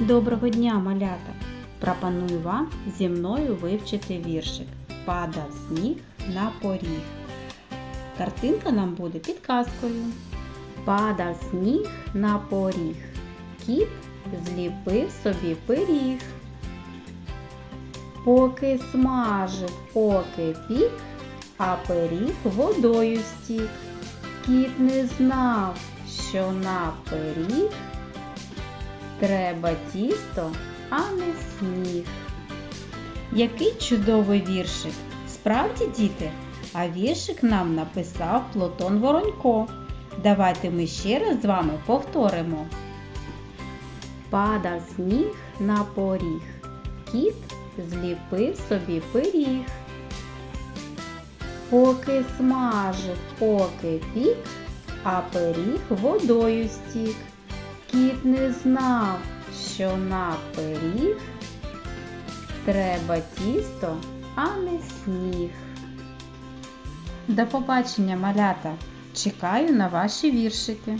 Доброго дня, малята! Пропоную вам зі мною вивчити віршик Падав сніг на поріг. Картинка нам буде підказкою. Падав сніг на поріг. Кіт зліпив собі пиріг. Поки смажив, поки пік, а пиріг водою стік. Кіт не знав, що на пиріг Треба тісто, а не сніг. Який чудовий віршик! Справді, діти, а віршик нам написав Платон Воронько. Давайте ми ще раз з вами повторимо. Падав сніг на поріг. Кіт зліпив собі пиріг. Поки смажив, поки пік, а пиріг водою стік. Кіт не знав, що на пиріг треба тісто, а не сніг. До побачення, малята! Чекаю на ваші віршики.